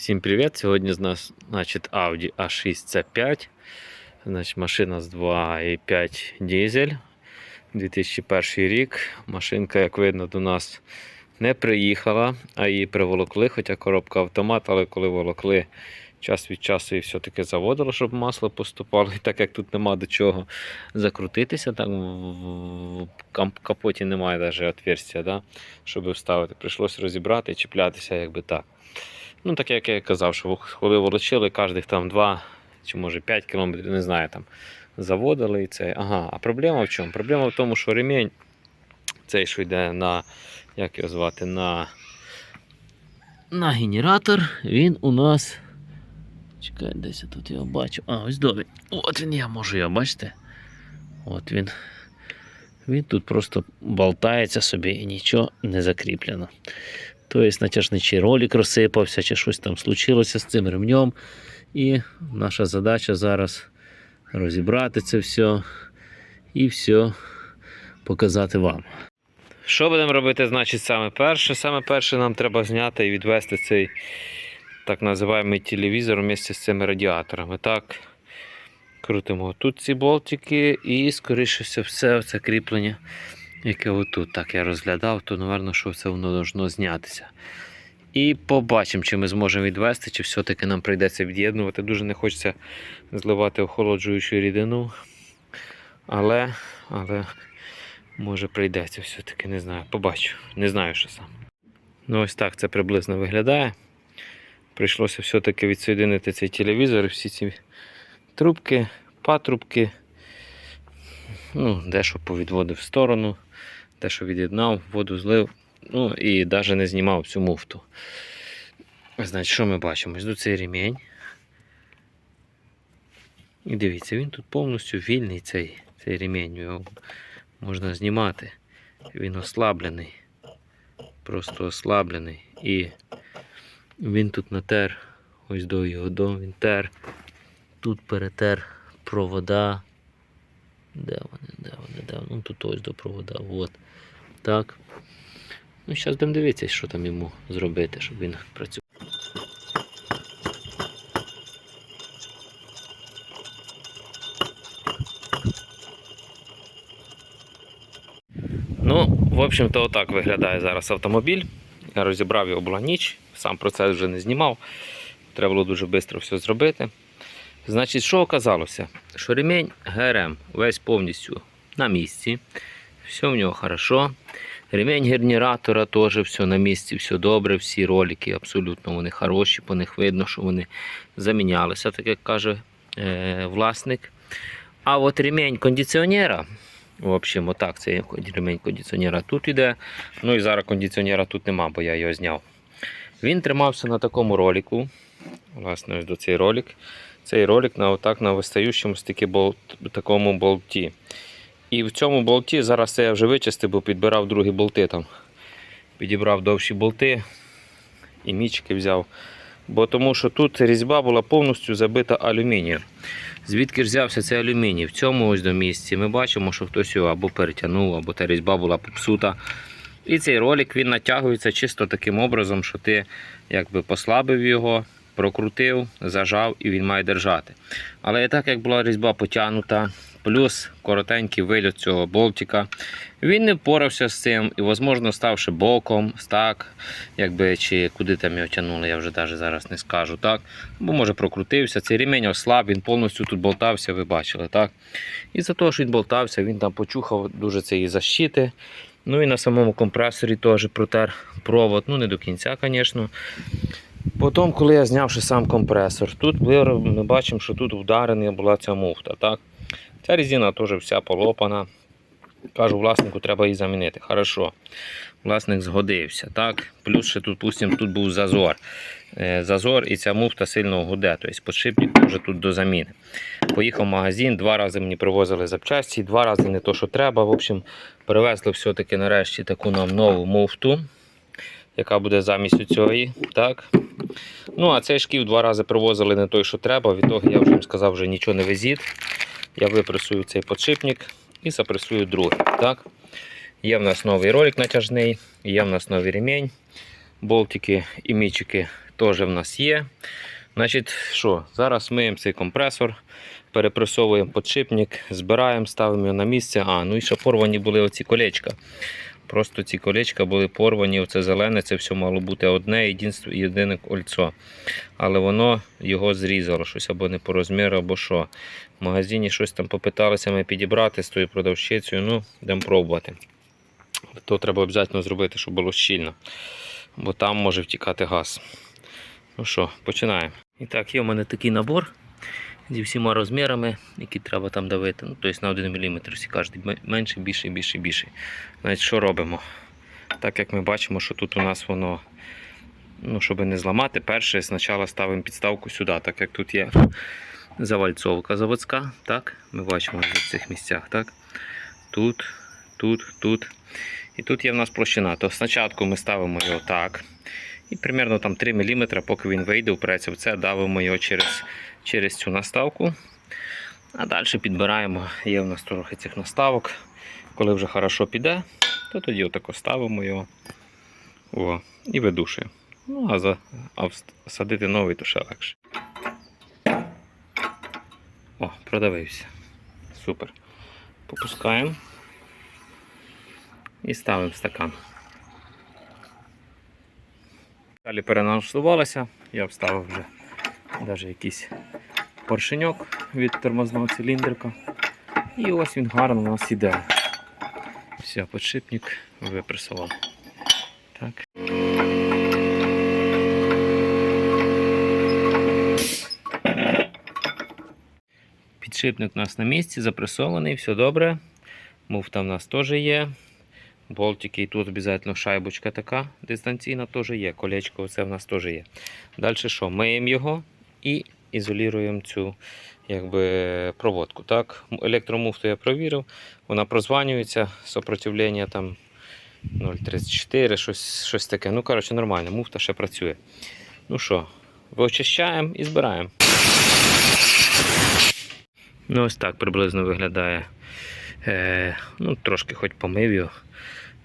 Всім привіт! Сьогодні з нас значить, Audi A6 C5. Значить, машина з 2,5 дизель. 2001 рік. Машинка, як видно, до нас не приїхала, а її приволокли, хоча коробка автомат, але коли волокли, час від часу її все-таки заводило, щоб масло поступало. І так як тут нема до чого закрутитися, там в капоті немає навіть отверстия, да, щоб вставити. Прийшлося розібрати і чіплятися, якби так. Ну, так як я казав, що коли волочили, кожних там 2 чи може 5 кілометрів, не знаю, там заводили і це. Ага, а проблема в чому? Проблема в тому, що ремінь, цей, що йде на, як його звати, на, на генератор, він у нас. Чекай, десь я тут його бачу. А, ось добре. От він я можу його, бачите? От він. Він тут просто болтається собі і нічого не закріплено. Тобто, натяжний ролик розсипався, чи щось там случилося з цим ремнем. І наша задача зараз розібрати це все і все показати вам. Що будемо робити, значить, саме перше? Саме перше нам треба зняти і відвести цей так називаємо телевізор вместе з цими радіаторами. Так, крутимо тут ці болтики і, скоріше все, все це кріплення яке отут. Так я розглядав, то, напевно, що це воно должно знятися. І побачимо, чи ми зможемо відвести, чи все-таки нам прийдеться від'єднувати. Дуже не хочеться зливати охолоджуючу рідину. Але, але може прийдеться все-таки, не знаю. Побачу. Не знаю, що саме. Ну, ось так це приблизно виглядає. Прийшлося все-таки відсоєдинити цей телевізор і всі ці трубки, патрубки. Ну, дещо повідводив в сторону, дещо від'єднав, воду злив, ну і навіть не знімав цю муфту. Значить, що ми бачимо? Ось цей ремінь. І дивіться, він тут повністю вільний цей, цей ремінь. Його можна знімати. Він ослаблений. Просто ослаблений. І він тут натер, ось до його до, він тер. Тут перетер провода. Де вони, де вони, де вони? Ну тут ось до провода. От. Так. Ну, зараз будемо дивитися, що там йому зробити, щоб він працював. Ну, в общем-то, отак виглядає зараз автомобіль. Я розібрав його була ніч, сам процес вже не знімав. Треба було дуже швидко все зробити. Значить, що оказалося? Що ремінь ГРМ весь повністю на місці. Все в нього хорошо. Ремінь генератора теж все на місці, все добре, всі ролики абсолютно вони хороші, по них видно, що вони замінялися, так як каже е, власник. А от ремінь кондиціонера, в общем, отак, це ремінь кондиціонера тут іде. Ну і зараз кондиціонера тут нема, бо я його зняв. Він тримався на такому ролику. Власне, ось до цей ролик цей ролик на отак на вистаючому болт, такому болті. І в цьому болті зараз це я вже вичистив, бо підбирав другі болти там. Підібрав довші болти і мічики взяв. Бо тому що тут різьба була повністю забита алюмінієм. Звідки ж взявся цей алюміній? В цьому ось до місці ми бачимо, що хтось його або перетягнув, або та різьба була попсута. І цей ролик він натягується чисто таким образом, що ти якби послабив його, прокрутив, зажав і він має держати. Але так як була різьба потягнута, плюс коротенький вильот цього болтика, він не впорався з цим і, можливо, ставши боком, так, якби, чи куди там його тягнули, я вже навіть зараз не скажу. так, Бо може прокрутився, цей ремінь ослаб, він повністю тут болтався, ви бачили. так. І за те, що він болтався, він там почухав дуже цієї защити. Ну і на самому компресорі теж протер провод, ну не до кінця, звісно. Потім, коли я зняв сам компресор, тут ми бачимо, що тут вдарена була ця муфта. Так? Ця резина теж вся полопана. Кажу, власнику треба її замінити. Хорошо. Власник згодився. Так? Плюс ще тут, пустим, тут був зазор. Е, Зазор і ця муфта сильно гуде. Тобто подшипник теж тут до заміни. Поїхав в магазин, два рази мені привозили запчасті, два рази не то, що треба. В общем, привезли все-таки нарешті таку нам нову муфту, яка буде замість цієї. Так? Ну, а цей шків два рази привозили не той, що треба. Від того я вже їм сказав, вже нічого не везіть. Я випресую цей подшипник і запресую другий. Так? Є в нас новий ролик натяжний, є в нас новий ремінь, болтики і мічики теж в нас є. Значить, що, зараз миємо цей компресор, перепресовуємо подшипник, збираємо, ставимо його на місце. А, ну і ще порвані були оці колечка. Просто ці колечка були порвані, оце зелене, це все мало бути одне єдине кольцо. Але воно його зрізало щось або не по розміру, або що. В магазині щось там попиталися ми підібрати з тою продавщицею. Ну, йдемо пробувати. То треба обов'язково зробити, щоб було щільно. Бо там може втікати газ. Ну що, починаємо. І так, є в мене такий набор зі всіма розмірами, які треба там давити. Ну, тобто на 1 мм всі м- менше, більше, більше, більше. Значить, що робимо? Так як ми бачимо, що тут у нас воно, ну, щоб не зламати, перше спочатку ставимо підставку сюди, так як тут є завальцовка заводська. Так? Ми бачимо в цих місцях. Так? Тут, тут, тут. І тут є в нас площина. То спочатку ми ставимо його так. І примерно там 3 мм, поки він вийде, впреться в це, давимо його через, через цю наставку. А далі підбираємо, є в нас трохи цих наставок. Коли вже хорошо піде, то тоді отако ставимо його О, і видушуємо. Ну, а, за, а садити новий, то ще легше. О, продавився. Супер. Попускаємо і ставимо стакан. Далі переналаштувалося, я вставив вже навіть якийсь поршеньок від тормозного циліндрика. І ось він гарно у нас іде. Все, подшипник випресував. Так. Підшипник у нас на місці, запресований, все добре. Муфта в нас теж є. Болтики і тут обов'язково шайбочка така дистанційна теж є. Колечко це в нас теж є. Далі що? Миємо його і ізолюємо цю якби, проводку. Так? Електромуфту я провірив, вона прозванюється, сопротивлення там 0,34, щось, щось таке. Ну, коротше, нормально, муфта ще працює. Ну що, вичищаємо і збираємо. Ну, ось так приблизно виглядає. Е, ну, трошки хоч помив його.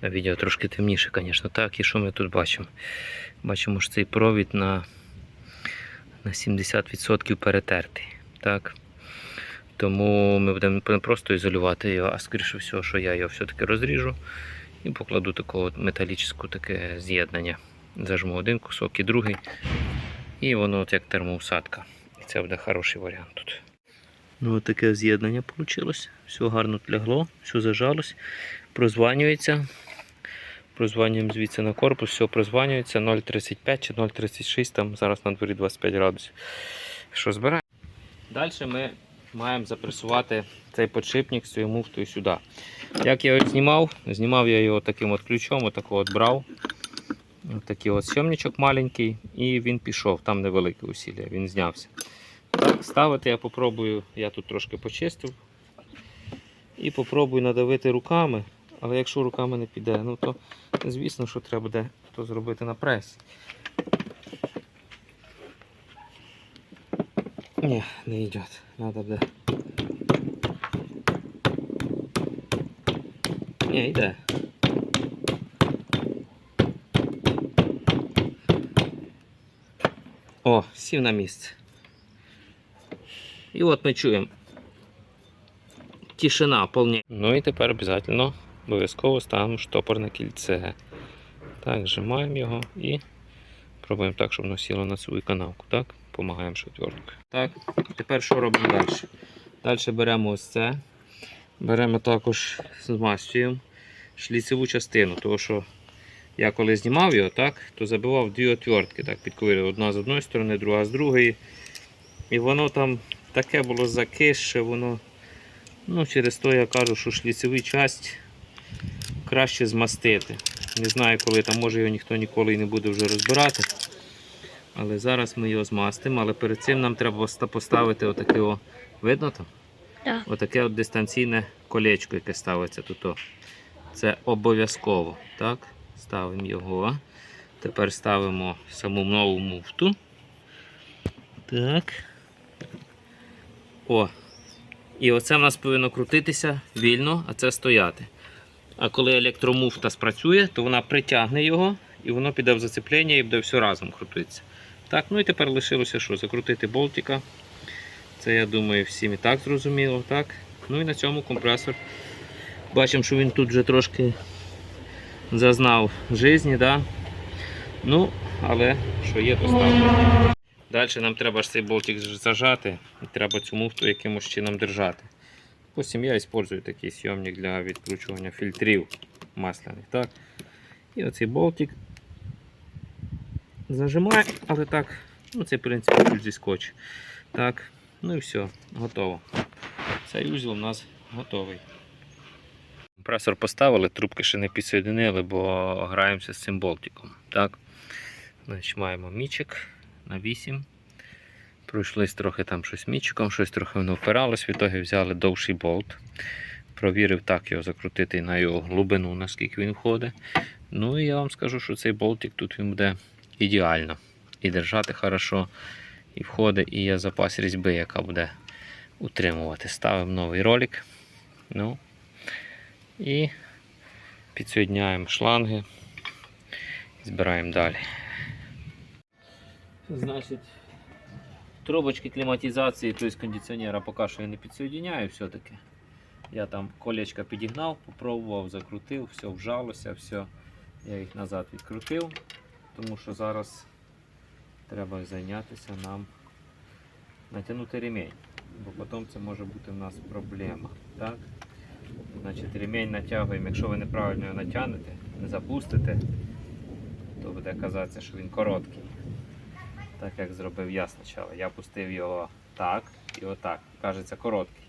Відео трошки темніше, звісно. Так, і що ми тут бачимо? Бачимо, що цей провід на, на 70% перетертий. Так? Тому ми будемо не просто ізолювати його, а скоріше всього, що я його все-таки розріжу і покладу такого металічне таке з'єднання. Зажму один кусок і другий. І воно от як термоусадка. І це буде хороший варіант тут. Ну, таке з'єднання вийшло. Все гарно лягло, все зажалось, прозванюється. Прозванюємо звідси на корпус, все прозванюється 0,35 чи 0,36, там зараз на дворі 25 градусів. Що збираємо? Далі ми маємо запресувати цей подшипник з цією муфтою сюди. Як я його знімав, знімав я його таким от ключом, отако от брав. Такий от сьомничок маленький, і він пішов, там невелике усілля, він знявся. Так, ставити я попробую, я тут трошки почистив. І попробую надавити руками. Але якщо руками не піде, ну то звісно, що треба буде то зробити на пресі. Ні, не йде. Надо буде. Ні, йде. О, сів на місце. І от ми чуємо. Тишина повні. Ну і тепер обов'язково обов'язково ставимо штопорне кільце. Так, зжимаємо його і пробуємо так, щоб воно сіло на свою канавку. Так? Помагаємо шотверткою. Так, тепер що робимо далі? Далі беремо ось це. Беремо також, змастюємо шліцеву частину, тому що я коли знімав його, так, то забивав дві отвертки, так, підковирював. Одна з одної сторони, друга з другої. І воно там таке було закисше, воно. Ну, через то я кажу, що шліцеву часть краще змастити. Не знаю, коли там, може його ніхто ніколи і не буде вже розбирати. Але зараз ми його змастимо. Але перед цим нам треба поставити отаке, о, видно там? Так. Отаке от дистанційне колечко, яке ставиться тут. о. Це обов'язково. Так? Ставимо його. Тепер ставимо саму нову муфту. Так. О. І оце в нас повинно крутитися вільно, а це стояти. А коли електромуфта спрацює, то вона притягне його і воно піде в зацеплення і буде все разом крутитися. Так, ну і тепер лишилося що? Закрутити болтика. Це, я думаю, всім і так зрозуміло. так? Ну і на цьому компресор. Бачимо, що він тут вже трошки зазнав житті, да? ну, але що є, то ставимо. Далі нам треба ж цей болтик зажати, і треба цю муфту якимось чином держати. Потім я використовую такий сйомник для відкручування фільтрів масляних. Так? І оцей болтик зажимаю, але так, ну це в принципі зі скотч. Так, ну і все, готово. Цей узел у нас готовий. Компресор поставили, трубки ще не підсоєдинили, бо граємося з цим болтиком. Так? Значить, маємо мічик на 8. Пройшлись трохи там щось мічиком, щось трохи воно впиралось, в ітогі взяли довший болт. Провірив так його закрутити на його глибину, наскільки він входить. Ну і я вам скажу, що цей болтик тут він буде ідеально. І держати хорошо, і входить, і є запас різьби, яка буде утримувати. Ставимо новий ролик. Ну, і підсоєдняємо шланги. Збираємо далі. Значить, трубочки кліматизації, тобто кондиціонера поки що я не підсоєдняю все-таки. Я там колечко підігнав, попробував, закрутив, все вжалося, все. Я їх назад відкрутив, тому що зараз треба зайнятися нам натягнути ремінь, бо потім це може бути в нас проблема. Так? Значить, ремінь натягуємо, якщо ви неправильно його натягнете, не запустите, то буде казатися, що він короткий. Так як зробив я спочатку. Я пустив його так і отак. Кажеться короткий.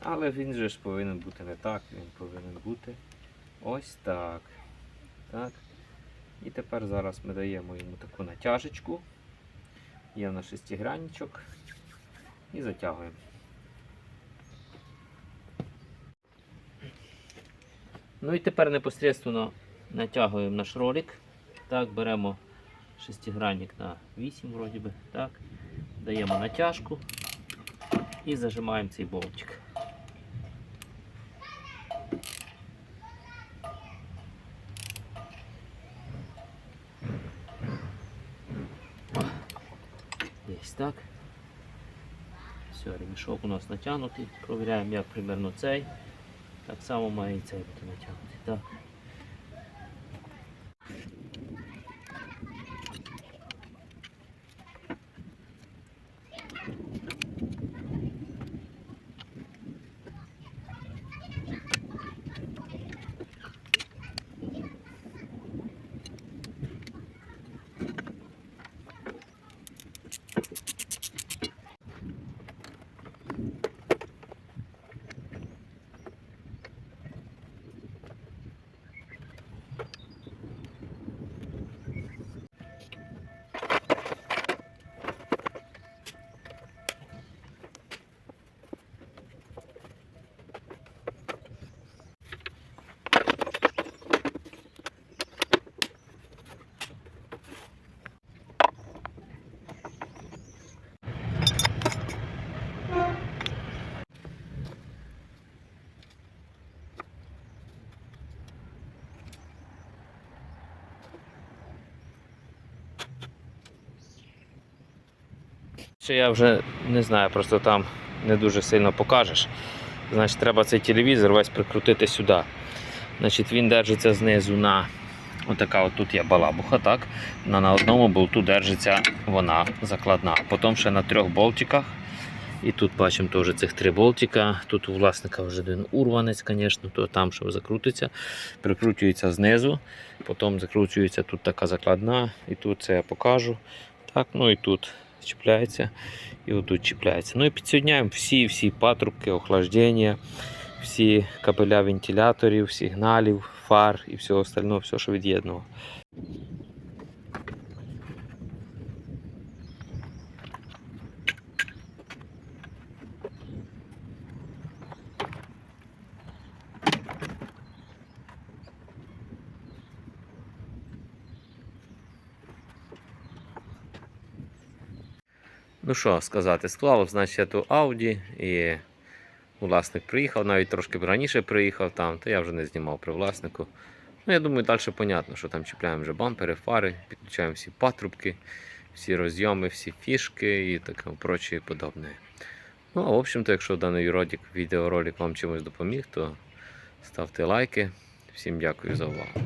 Але він же ж повинен бути не так, він повинен бути ось так. Так. І тепер зараз ми даємо йому таку натяжечку. Є на шестигранничок. І затягуємо. Ну і тепер непосредственно натягуємо наш ролик. Так, беремо шестигранник на 8 вроді би. Так. Даємо натяжку і зажимаємо цей болтик. Десь так. Все, ремішок у нас натягнутий. Провіряємо, як примерно цей. Так само має і цей бути натягнутий. Так. Ще я вже не знаю, просто там не дуже сильно покажеш. Значить, треба цей телевізор весь прикрутити сюди. Значить, Він держиться знизу на отака от тут є балабуха, так? На, на одному болту держиться вона закладна. Потім ще на трьох болтиках. І тут бачимо теж цих три болтика. Тут у власника вже один урванець, звісно, то там що закрутиться. Прикручується знизу, потім закручується тут така закладна, і тут це я покажу. Так, ну і тут чіпляється, і отут чіпляється. Ну і підсоединяємо всі всі патрубки, охлаждення, всі кабеля вентиляторів, сигналів, фар і всього остального, все, що від'єднував. Ну що сказати, склав, значить, я ту Audi і власник приїхав, навіть трошки раніше приїхав там, то я вже не знімав при власнику. Ну, я думаю, далі понятно, що там чіпляємо вже бампери, фари, підключаємо всі патрубки всі розйоми, всі фішки і таке проче і подобне. Ну, а в общем-то, якщо даний ролик, відеоролик вам чимось допоміг, то ставте лайки. Всім дякую за увагу.